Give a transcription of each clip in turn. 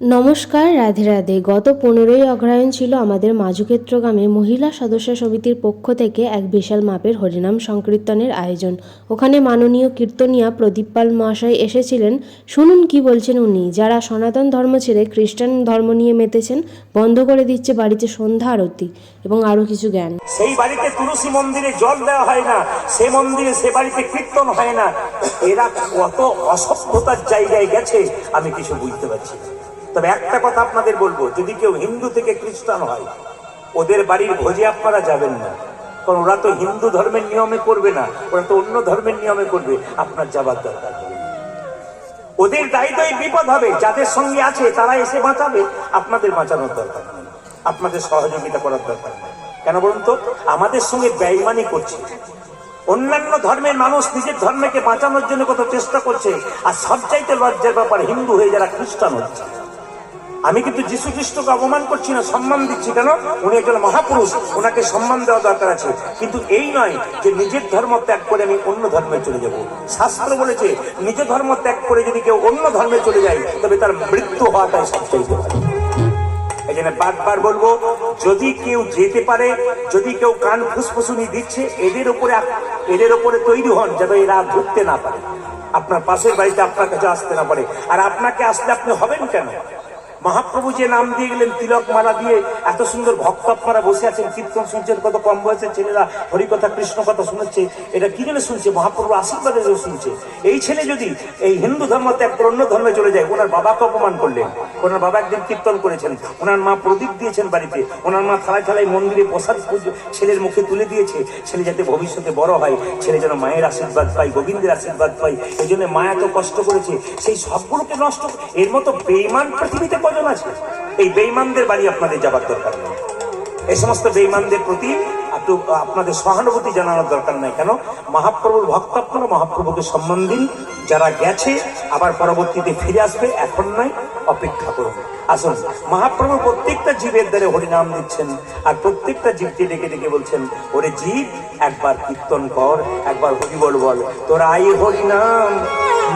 নমস্কার, রাধে রাধে। গত পনেরোই অগ্রহায়ণ ছিল আমাদের মাজুক্ষেত্র গ্রামে মহিলা সদস্য সমিতির পক্ষ থেকে এক বিশাল মাপের হরিনাম সংকীর্তনের আয়োজন। ওখানে মাননীয় কীর্তনিয়া প্রদীপ পাল মহাশয় এসেছিলেন। শুনুন কি বলছেন উনি। যারা সনাতন ধর্ম ছেড়ে খ্রিস্টান ধর্ম নিয়ে মেতেছেন, বন্ধ করে দিচ্ছে বাড়িতে সন্ধ্যা আরতি এবং আরও কিছু জ্ঞান। সেই বাড়িতে তুলসী মন্দিরে জল দেওয়া হয় না, সে মন্দিরে সে বাড়িতে কীর্তন হয় না। এরা কত অসভ্যতার জায়গায় গেছে, আমি কিছু বুঝতে পারছি। তবে একটা কথা আপনাদের বলব, যদি কেউ হিন্দু থেকে খ্রিস্টান হয়, ওদের বাড়ির ভোজে আপনারা যাবেন না। কারণ ওরা তো হিন্দু ধর্মের নিয়মে করবে না, ওরা তো অন্য ধর্মের নিয়মে করবে, আপনার যাবার দরকার ওদের দায়িত্ব বিপদ হবে, যাদের সঙ্গে আছে তারা এসে বাঁচাবে, আপনাদের বাঁচানোর দরকার আপনাদের সহযোগিতা করার দরকার কেন বলুন তো? আমাদের সঙ্গে ব্যয়মানি করছে। অন্যান্য ধর্মের মানুষ নিজের ধর্মকে বাঁচানোর জন্য কত চেষ্টা করছে, আর সবচাইতে লজ্জার ব্যাপার হিন্দু হয়ে যারা খ্রিস্টান হচ্ছে। আমি কিন্তু যিশু খ্রিস্টকে অপমান করছি না, সম্মান দিচ্ছি। কেন? উনি একজন মহাপুরুষ, ওনাকে সম্মান দেওয়া দরকার আছে। কিন্তু এই নয় যে নিজের ধর্ম ত্যাগ করে আমি অন্য ধর্মে চলে যাব। শাস্ত্র বলেছে, নিজ ধর্ম ত্যাগ করে যদি কেউ অন্য ধর্মে চলে যায়, তবে তার মৃত্যু হওয়াটাই সবচেয়ে ভালো। এই জন্য বারবার বলব, যদি কেউ যেতে পারে, যদি কেউ কান ফুসফুসুনি দিচ্ছে, এদের উপরে এদের উপরে তৈরি হন যাতে এরা ঢুকতে না পারে। আপনার পাশের বাড়িতে আপনার কাছে আসতে না পারে। আর আপনাকে আসলে আপনি হবেন কেন? মহাপ্রভু যে নাম দিয়ে গেলেন তিলক মালা দিয়ে, এত সুন্দর ভক্ত আপনারা বসে আছেন, কীর্তন শুনছেন, কত কম বয়সের ছেলেরা হরিকথা কৃষ্ণ কথা শুনেছে, এটা কি জন্য শুনছে? মহাপ্রভু আশীর্বাদে শুনছে। এই ছেলে যদি এই হিন্দু ধর্ম ত্যাগ করে অন্য ধর্মে চলে যায়, ওনার বাবাকে অপমান করলেন। ওনার বাবা একদিন কীর্তন করেছেন। ওনার মা প্রদীপ দিয়েছেন বাড়িতে। ওনার মা থালায় থালায় মন্দিরে প্রসাদ ছেলের মুখে তুলে দিয়েছে। ছেলে যাতে ভবিষ্যতে বড় হয়, ছেলে যেন মায়ের আশীর্বাদ পায়, গোবিন্দের আশীর্বাদ পায়, এই জন্য মা এত কষ্ট করেছে। সেই সবগুলোকে নষ্ট, এর মতো বেইমান পৃথিবীতে কজন আছে। এই বেইমানদের বাড়ি আপনাদের যাবার দরকার নেই। এই সমস্ত বেইমানদের প্রতি একটু আপনাদের সহানুভূতি জানানোর দরকার নাই। কেন? মহাপ্রভুর ভক্ত আপনারা, মহাপ্রভুকে সম্মান দিন। যারা গেছে, আবার পরবর্তীতে ফিরে আসবে, এখন নয়, অপেক্ষা করুন। আসুন, মহাপ্রভু প্রত্যেকটা জীবের দ্বারে হরিনাম দিচ্ছেন, আর প্রত্যেকটা জীবকে ডেকে ডেকে বলছেন, ওরে জীব, একবার কীর্তন কর, একবার হরি বল। বল তোর আই হরিনাম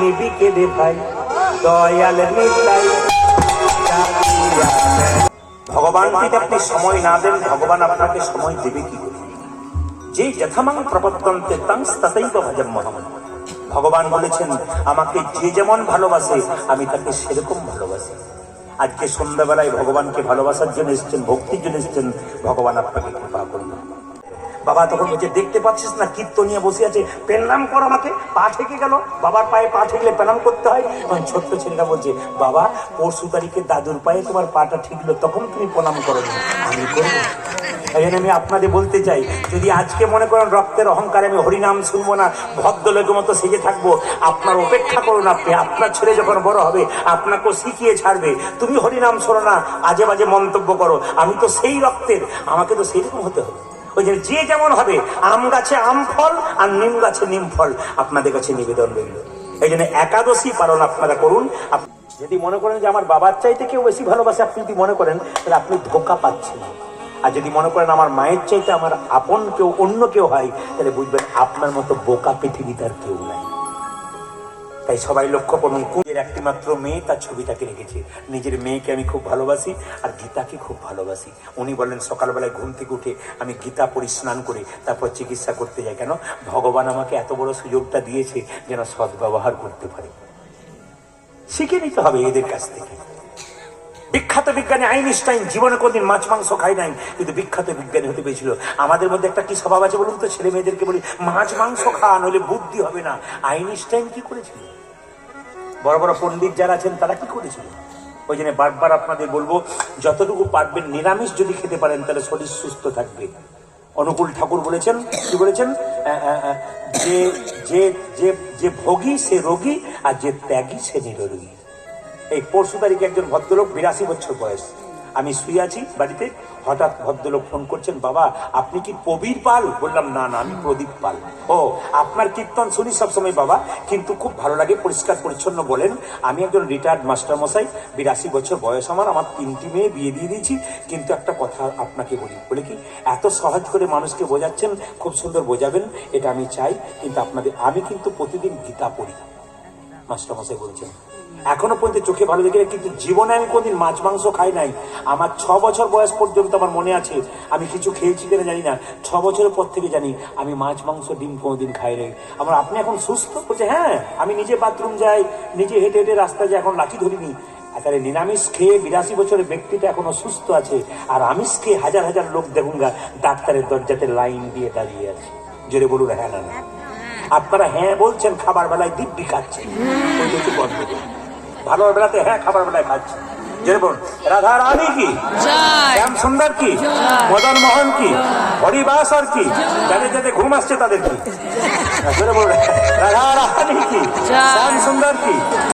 নিবি কে দে ভাই দয়াল নিতাই ভগবান যদি আপনি সময় না দেন, ভগবান আপনাকে সময় দেবে কি করে? যে যথামাং প্রবর্তন্তে তাং তাতেই মহামন ভগবান বলেছেন, আমাকে যে যেমন ভালোবাসে, আমি তাকে সেরকম ভালোবাসি। আজকে সন্ধ্যাবেলায় ভগবানকে ভালোবাসার জন্য এসছেন, ভক্তির জন্য এসছেন, ভগবান আপনাকে কৃপা করুন। বাবা, তখন বলছে, দেখতে পাচ্ছিস না? কীর্তন নিয়ে বসে আছে। পেনাম কর আমাকে। পা ঠেকে গেল। বাবার পায়ে পা ঠেকলে পেনাম করতে হয়। তখন ছোট্ট ছেলেটা বলছে, বাবা, পরশু তারিখে দাদুর পায়ে তোমার পাটা ঠিকলো, তখন তুমি প্রণাম করো আমি করব এই জন্য আমি আপনাদের বলতে চাই, যদি আজকে মনে করেন রক্তের অহংকারে আমি হরিনাম শুনব না, ভদ্রলোকের মতো সেজে থাকব, আপনার অপেক্ষা করুন আপনি আপনার ছেলে যখন বড় হবে আপনাকেও শিখিয়ে ছাড়বে। তুমি হরিনাম শোনো না, আজে বাজে মন্তব্য করো। আমি তো সেই রক্তের, আমাকে তো সেইরকম হতে হবে। ওই যে যেমন হবে, আম গাছে আম ফল আর নিম গাছে নিম ফল আপনাদের কাছে নিবেদন রইল। এই জন্য একাদশী পালন আপনারা করুন। যদি মনে করেন যে আমার বাবার চাইতে কেউ বেশি ভালোবাসে, আপনি যদি মনে করেন, তাহলে আপনি ধোকা পাচ্ছেন। আর যদি মনে করেন আমার মায়ের চাইতে আমার আপন কেউ, অন্য কেউ হয়, তাহলে বুঝবেন আপনার মতো বোকা পৃথিবীতে আর কেউ নাই। তাই সবাই লক্ষ্য করুন কুঁজের একটি মাত্র মেয়ে তার ছবিটাকে রেখেছে। নিজের মেয়েকে আমি খুব ভালোবাসি আর গীতাকে খুব ভালোবাসি। উনি বলেন সকালবেলায় ঘুম থেকে উঠে আমি গীতা পড়ি স্নান করে তারপর চিকিৎসা করতে যাই। কেন? ভগবান আমাকে এত বড় সুযোগটা দিয়েছে যেন সদ্ব্যবহার করতে পারি। শিখে নিতে হবে এদের কাছ থেকে। বিখ্যাত বিজ্ঞানী আইনস্টাইন জীবনে কোনদিন মাছ, মাংস খায় নাই, কিন্তু বিখ্যাত বিজ্ঞানী হতে পেরেছিল। আমাদের মধ্যে একটা কি স্বভাব আছে বলুন তো? ছেলে মেয়েদেরকে বলি, মাছ, মাংস খাওয়া নইলে বুদ্ধি হবে না। আইনস্টাইন কি করেছিল? বড় বড় পণ্ডিত যারা আছেন, তারা কি করেছিল? ওই জন্য বারবার আপনাদের বলব, যতটুকু পারবেন নিরামিষ যদি খেতে পারেন, তাহলে শরীর সুস্থ থাকবে। অনুকূল ঠাকুর বলেছেন, কি বলেছেন? যে যে যে যে ভোগী, সে রোগী, আর যে ত্যাগী, সে নিরোগী। এই পরশু তারিখে একজন ভদ্রলোক বিরাশি বছর বয়স। আমি শুয়ে আছি বাড়িতে। হঠাৎ ভদ্রলোক ফোন করছেন, বাবা, আপনি কি প্রবীর পাল? বললাম, না না, আমি প্রদীপ পাল। ও, আপনার কীর্তন শুনি সবসময়, বাবা, কিন্তু খুব ভালো লাগে, পরিষ্কার, পরিচ্ছন্ন বলেন। আমি একজন রিটায়ার্ড মাস্টার মশাই বিরাশি বছর বয়স আমার আমার তিনটি মেয়ে বিয়ে দিয়ে দিয়েছি, কিন্তু একটা কথা আপনাকে বলি, বলে কি, এত সহজ করে মানুষকে বোঝাচ্ছেন, খুব সুন্দর বোঝাবেন, এটা আমি চাই, কিন্তু আপনাদের, আমি কিন্তু প্রতিদিন গীতা পড়ি। মাস্টারমশাই বলছেন এখনও পর্যন্ত চোখে ভালো দেখে কিন্তু জীবনে আমি কোনদিন মাছ মাংস খাই নাই। আমার ছ বছর বয়স পর্যন্ত আমার মনে আছে আমি কিছু খেয়েছি কিনা জানি না। ছ বছরের পর থেকে জানি আমি মাছ মাংস ডিম কোনোদিন খাই নাই। আমার আপনি এখন সুস্থ? বলছে হ্যাঁ আমি নিজে বাথরুম যাই নিজে হেঁটে হেঁটে রাস্তায় যাই এখন লাঠি ধরিনি। একেবারে নিরামিষ খেয়ে বিরাশি বছরের ব্যক্তিটা এখনও সুস্থ আছে। আর আমিষ খেয়ে হাজার হাজার লোক দেখুন গা ডাক্তারের দরজাতে লাইন দিয়ে দাঁড়িয়ে আছে। জোরে বলুন হ্যাঁ না আপনারা হ্যাঁ বলছেন খাবার বেলায় দিব্যি খাচ্ছেন। ওই ভালো বেলাতে হ্যাঁ খাবার বেলায় খাচ্ছি। যেরকম রাধা রানী কি? শ্যাম সুন্দর কি? মদন মোহন কি? হরিবাস আর কি? যাদের যাদের ঘুম আসছে তাদের কি? জোরে রাধা রানী কি? শ্যাম সুন্দর কি?